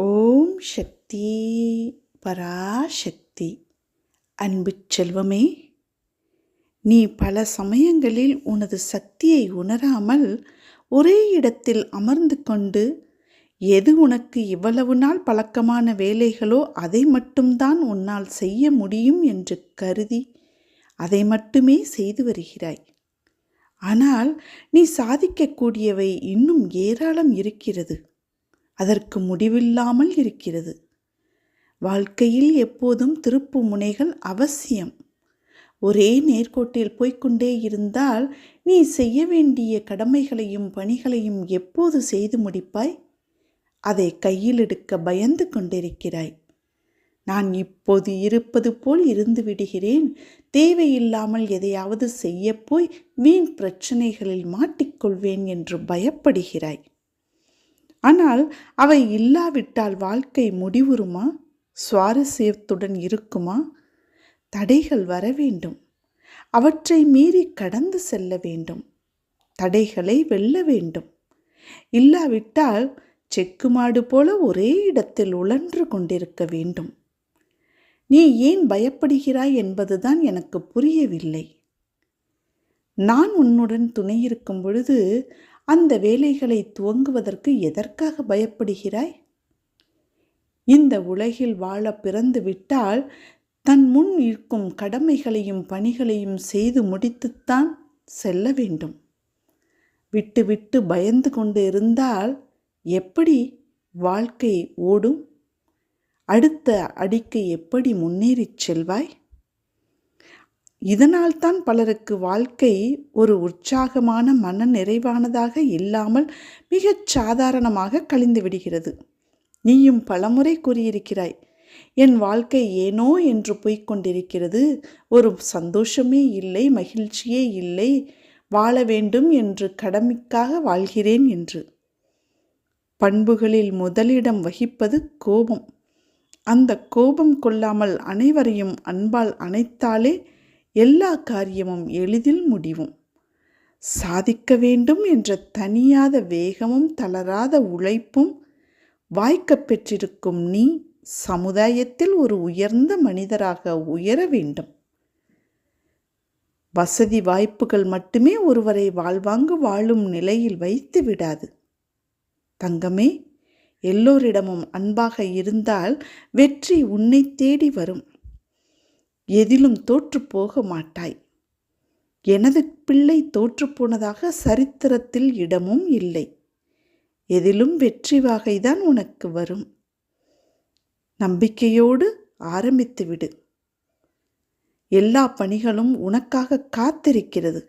ஓம் சக்தி பராசக்தி. அன்பு செல்வமே நீ பல சமயங்களில் உனது சக்தியை உணராமல் ஒரே இடத்தில் அமர்ந்து கொண்டு எது உனக்கு இவ்வளவு நாள் பழக்கமான வேலைகளோ அதை மட்டும்தான் உன்னால் செய்ய முடியும் என்று கருதி அதை மட்டுமே செய்து வருகிறாய். ஆனால் நீ சாதிக்கக்கூடியவை இன்னும் ஏராளம் இருக்கிறது. அதற்கு முடிவில்லாமல் இருக்கிறது. வாழ்க்கையில் எப்போதும் திருப்பு முனைகள் அவசியம். ஒரே நேர்கோட்டில் போய்கொண்டே இருந்தால் நீ செய்ய வேண்டிய கடமைகளையும் பணிகளையும் எப்போது செய்து முடிப்பாய்? அதை கையில் எடுக்க பயந்து கொண்டிருக்கிறாய். நான் இப்போது இருப்பது போல் இருந்து விடுகிறேன். தேவையில்லாமல் எதையாவது செய்யப்போய் வீண் பிரச்சனைகளில் மாட்டிக்கொள்வேன் என்று பயப்படுகிறாய். ஆனால் அவை இல்லாவிட்டால் வாழ்க்கை முடிவுறுமா? சுவாரஸ்யத்துடன் இருக்குமா? தடைகள் வர வேண்டும். அவற்றை மீறி கடந்து செல்ல வேண்டும். தடைகளை வெல்ல வேண்டும். இல்லாவிட்டால் செக்குமாடு போல ஒரே இடத்தில் உழன்று கொண்டிருக்க வேண்டும். நீ ஏன் பயப்படுகிறாய் என்பதுதான் எனக்கு புரியவில்லை. நான் உன்னுடன் துணையிருக்கும் பொழுது அந்த வேலைகளை துவங்குவதற்கு எதற்காக பயப்படுகிறாய்? இந்த உலகில் வாழ பிறந்து விட்டால் தன் முன் இருக்கும் கடமைகளையும் பணிகளையும் செய்து முடித்துத்தான் செல்ல வேண்டும். விட்டுவிட்டு பயந்து கொண்டு இருந்தால் எப்படி வாழ்க்கை ஓடும்? அடுத்த அடிக்கு எப்படி முன்னேறிச் செல்வாய்? இதனால்தான் பலருக்கு வாழ்க்கை ஒரு உற்சாகமான மன நிறைவானதாக இல்லாமல் மிகச் சாதாரணமாக கழிந்து விடுகிறது. நீயும் பலமுறை கூறியிருக்கிறாய் என் வாழ்க்கை ஏனோ என்று போய்கொண்டிருக்கிறது ஒரு சந்தோஷமே இல்லை மகிழ்ச்சியே இல்லை. வாழ வேண்டும் என்று கடமைக்காக வாழ்கிறேன் என்று. பண்புகளில் முதலிடம் வகிப்பது கோபம். அந்த கோபம் கொள்ளாமல் அனைவரையும் அன்பால் அணைத்தாலே எல்லா காரியமும் எளிதில் முடிவும். சாதிக்க வேண்டும் என்ற தனியாத வேகமும் தளராத உழைப்பும் வாய்க்க பெற்றிருக்கும் நீ சமுதாயத்தில் ஒரு உயர்ந்த மனிதராக உயர வேண்டும். வசதி வாய்ப்புகள் மட்டுமே ஒருவரை வாழ்வாங்கு வாழும் நிலையில் வைத்து விடாது. தங்கமே எல்லோரிடமும் அன்பாக இருந்தால் வெற்றி உன்னை தேடி வரும். எதிலும் தோற்று போக மாட்டாய். எனது பிள்ளை தோற்றுப்போனதாக சரித்திரத்தில் இடமும் இல்லை. எதிலும் வெற்றி வாகைதான் உனக்கு வரும். நம்பிக்கையோடு ஆரம்பித்து விடு. எல்லா பணிகளும் உனக்காக காத்திருக்கிறது.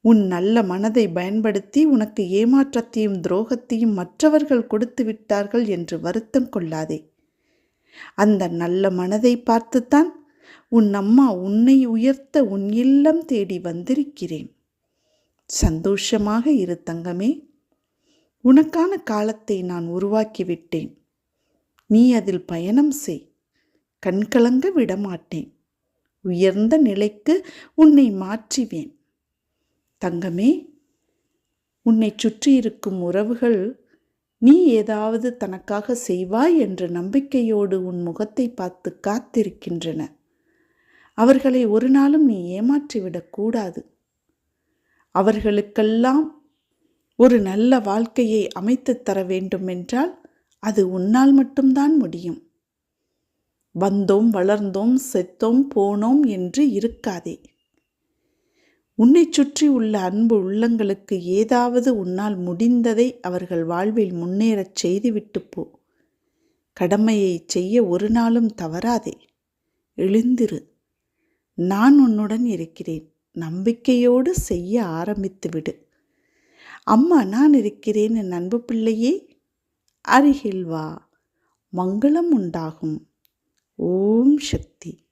உன் நல்ல மனதை பயன்படுத்தி உனக்கு ஏமாற்றத்தையும் துரோகத்தையும் மற்றவர்கள் கொடுத்து விட்டார்கள் என்று வருத்தம் கொள்ளாதே. அந்த நல்ல மனதை பார்த்துத்தான் உன் அம்மா உன்னை உயர்த்த உன் இல்லம் தேடி வந்திருக்கிறேன். சந்தோஷமாக இரு தங்கமே. உனக்கான காலத்தை நான் உருவாக்கிவிட்டேன். நீ அதில் பயணம் செய். கண்கலங்க விடமாட்டேன். உயர்ந்த நிலைக்கு உன்னை மாற்றுவேன். தங்கமே உன்னை சுற்றி இருக்கும் உறவுகள் நீ ஏதாவது தனக்காக செய்வாய் என்ற நம்பிக்கையோடு உன் முகத்தை பார்த்து காத்திருக்கின்றன. அவர்களை ஒரு நாளும் நீ ஏமாற்றிவிடக்கூடாது அவர்களுக்கெல்லாம் ஒரு நல்ல வாழ்க்கையை அமைத்துத் தர வேண்டுமென்றால் அது உன்னால் மட்டும்தான் முடியும். வந்தோம் வளர்ந்தோம் செத்தோம் போனோம் என்று இருக்காதே. உன்னை சுற்றி உள்ள அன்பு உள்ளங்களுக்கு ஏதாவது உன்னால் முடிந்ததை அவர்கள் வாழ்வில் முன்னேறச் செய்துவிட்டு போ. கடமையை செய்ய ஒரு நாளும் தவறாதே. எழுந்திரு. நான் உன்னுடன் இருக்கிறேன். நம்பிக்கையோடு செய்ய ஆரம்பித்து விடு. அம்மா நான் இருக்கிறேன் என் அன்பு பிள்ளையே. அருகில் வா. மங்களம் உண்டாகும். ஓம் சக்தி.